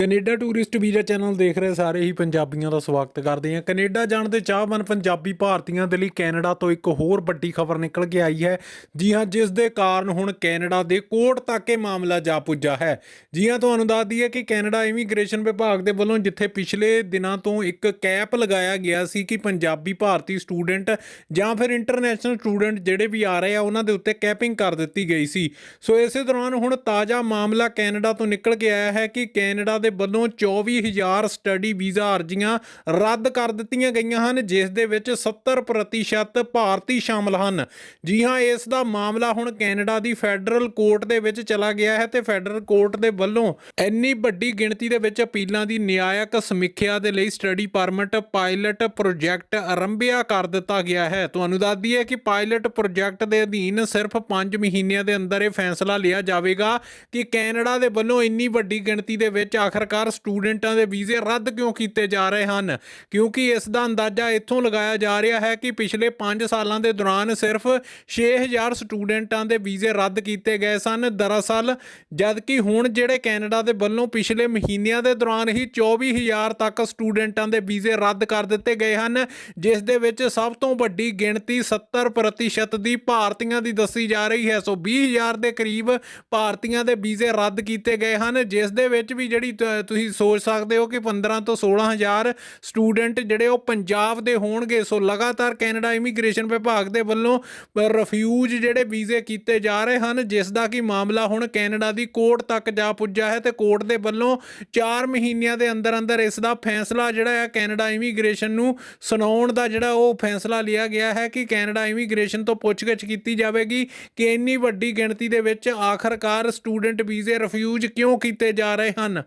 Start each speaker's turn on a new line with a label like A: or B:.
A: Canada tourist visa channel ਦੇਖ ਰਹੇ ਸਾਰੇ ਹੀ ਪੰਜਾਬੀਆਂ ਦਾ ਸਵਾਗਤ ਕਰਦੇ ਹਾਂ। ਕੈਨੇਡਾ ਜਾਣ ਦੇ ਚਾਹਵਾਨ ਪੰਜਾਬੀ ਭਾਰਤੀਆਂ ਦੇ ਲਈ ਕੈਨੇਡਾ ਤੋਂ ਇੱਕ ਹੋਰ ਵੱਡੀ ਖਬਰ ਨਿਕਲ ਕੇ ਆਈ ਹੈ। ਜੀ ਹਾਂ, ਜਿਸ ਦੇ ਕਾਰਨ ਹੁਣ ਕੈਨੇਡਾ ਦੇ ਕੋਰਟ ਤੱਕ ਇਹ ਮਾਮਲਾ ਜਾ ਪੁੱਜਾ ਹੈ। ਜੀ ਹਾਂ, ਤੁਹਾਨੂੰ ਦੱਸ ਦਈਏ ਕਿ ਕੈਨੇਡਾ ਇਮੀਗ੍ਰੇਸ਼ਨ ਵਿਭਾਗ ਦੇ ਵੱਲੋਂ ਜਿੱਥੇ ਪਿਛਲੇ ਦਿਨਾਂ ਤੋਂ ਇੱਕ ਕੈਪ ਲਗਾਇਆ ਗਿਆ ਸੀ ਕਿ ਪੰਜਾਬੀ ਭਾਰਤੀ ਸਟੂਡੈਂਟ ਜਾਂ ਫਿਰ ਇੰਟਰਨੈਸ਼ਨਲ ਸਟੂਡੈਂਟ ਜਿਹੜੇ ਵੀ ਆ ਰਹੇ ਆ, ਉਹਨਾਂ ਦੇ ਉੱਤੇ ਕੈਪਿੰਗ ਕਰ ਦਿੱਤੀ ਗਈ ਸੀ। ਸੋ ਇਸੇ ਦੌਰਾਨ ਹੁਣ ਤਾਜ਼ਾ ਮਾਮਲਾ ਕੈਨੇਡਾ ਤੋਂ ਨਿਕਲ ਕੇ ਆਇਆ ਹੈ ਕਿ ਕੈਨੇਡਾ ਦੇ ਵੱਲੋਂ 24000 ਸਟੱਡੀ ਵੀਜ਼ਾ ਅਰਜ਼ੀਆਂ ਰੱਦ ਕਰ ਦਿੱਤੀਆਂ ਗਈਆਂ ਹਨ, ਜਿਸ ਦੇ ਵਿੱਚ 70% ਭਾਰਤੀ ਸ਼ਾਮਲ ਹਨ। ਜੀ ਹਾਂ, ਇਸ ਦਾ ਮਾਮਲਾ ਹੁਣ ਕੈਨੇਡਾ ਦੀ ਫੈਡਰਲ ਕੋਰਟ ਦੇ ਵਿੱਚ ਚਲਾ ਗਿਆ ਹੈ ਤੇ ਫੈਡਰਲ ਕੋਰਟ ਦੇ ਵੱਲੋਂ ਇੰਨੀ ਵੱਡੀ ਗਿਣਤੀ ਦੇ ਵਿੱਚ ਅਪੀਲਾਂ ਦੀ ਨਿਆਇਕ ਸਮੀਖਿਆ ਦੇ ਲਈ ਸਟੱਡੀ ਪਰਮਿਟ ਪਾਇਲਟ ਪ੍ਰੋਜੈਕਟ ਆਰੰਭਿਆ ਕਰ ਦਿੱਤਾ ਗਿਆ ਹੈ। ਤੁਹਾਨੂੰ ਦੱਸ ਦਈਏ ਕਿ ਪਾਇਲਟ ਪ੍ਰੋਜੈਕਟ ਦੇ ਅਧੀਨ ਸਿਰਫ 5 ਮਹੀਨਿਆਂ ਦੇ ਅੰਦਰ ਇਹ ਫੈਸਲਾ ਲਿਆ ਜਾਵੇਗਾ ਕਿ ਕੈਨੇਡਾ ਦੇ ਵੱਲੋਂ ਇੰਨੀ ਵੱਡੀ ਗਿਣਤੀ ਦੇ ਵਿੱਚ ਆਖਰਕਾਰ ਸਟੂਡੈਂਟਾਂ ਦੇ ਵੀਜ਼ੇ ਰੱਦ ਕਿਉਂ ਕੀਤੇ ਜਾ ਰਹੇ ਹਨ? ਕਿਉਂਕਿ ਇਸ ਦਾ ਅੰਦਾਜ਼ਾ ਇੱਥੋਂ ਲਗਾਇਆ ਜਾ ਰਿਹਾ ਹੈ ਕਿ ਪਿਛਲੇ 5 ਸਾਲਾਂ ਦੇ ਦੌਰਾਨ ਸਿਰਫ 6000 ਸਟੂਡੈਂਟਾਂ ਦੇ ਵੀਜ਼ੇ ਰੱਦ ਕੀਤੇ ਗਏ ਸਨ। ਦਰਅਸਲ, ਜਦਕਿ ਹੁਣ ਜਿਹੜੇ ਕੈਨੇਡਾ ਦੇ ਵੱਲੋਂ ਪਿਛਲੇ ਮਹੀਨਿਆਂ ਦੇ ਦੌਰਾਨ ਹੀ 24000 ਤੱਕ ਸਟੂਡੈਂਟਾਂ ਦੇ ਵੀਜ਼ੇ ਰੱਦ ਕਰ ਦਿੱਤੇ ਗਏ ਹਨ, ਜਿਸ ਦੇ ਵਿੱਚ ਸਭ ਤੋਂ ਵੱਡੀ ਗਿਣਤੀ 70% ਦੀ ਭਾਰਤੀਆਂ ਦੀ ਦੱਸੀ ਜਾ ਰਹੀ ਹੈ। ਸੋ 20000 ਦੇ ਕਰੀਬ ਭਾਰਤੀਆਂ ਦੇ ਵੀਜ਼ੇ ਰੱਦ ਕੀਤੇ ਗਏ ਹਨ, ਜਿਸ ਦੇ ਵਿੱਚ ਵੀ ਜਿਹੜੀ ਤੁਸੀਂ ਸੋਚ ਸਕਦੇ ਹੋ ਕਿ 15 ਤੋਂ 16000 ਸਟੂਡੈਂਟ ਜਿਹੜੇ ਉਹ ਪੰਜਾਬ ਦੇ ਹੋਣਗੇ। ਸੋ ਲਗਾਤਾਰ ਕੈਨੇਡਾ ਇਮੀਗ੍ਰੇਸ਼ਨ ਵਿਭਾਗ ਦੇ ਵੱਲੋਂ ਰਿਫਿਊਜ ਜਿਹੜੇ ਵੀਜ਼ੇ ਕੀਤੇ ਜਾ ਰਹੇ ਹਨ, ਜਿਸ ਦਾ ਕਿ ਮਾਮਲਾ ਹੁਣ ਕੈਨੇਡਾ ਦੀ ਕੋਰਟ ਤੱਕ ਜਾ ਪੁੱਜਾ ਹੈ ਤੇ ਕੋਰਟ ਦੇ ਵੱਲੋਂ 4 ਮਹੀਨਿਆਂ ਦੇ ਅੰਦਰ ਅੰਦਰ ਇਸ ਦਾ ਫੈਸਲਾ ਜਿਹੜਾ ਹੈ ਕੈਨੇਡਾ ਇਮੀਗ੍ਰੇਸ਼ਨ ਨੂੰ ਸੁਣਾਉਣ ਦਾ ਜਿਹੜਾ ਉਹ ਫੈਸਲਾ ਲਿਆ ਗਿਆ ਹੈ ਕਿ ਕੈਨੇਡਾ ਇਮੀਗ੍ਰੇਸ਼ਨ ਤੋਂ ਪੁੱਛਗਿੱਛ ਕੀਤੀ ਜਾਵੇਗੀ ਕਿ ਇੰਨੀ ਵੱਡੀ ਗਿਣਤੀ ਦੇ ਵਿੱਚ ਆਖਰਕਾਰ ਸਟੂਡੈਂਟ ਵੀਜ਼ੇ ਰਿਫਿਊਜ ਕਿਉਂ ਕੀਤੇ ਜਾ ਰਹੇ ਹਨ।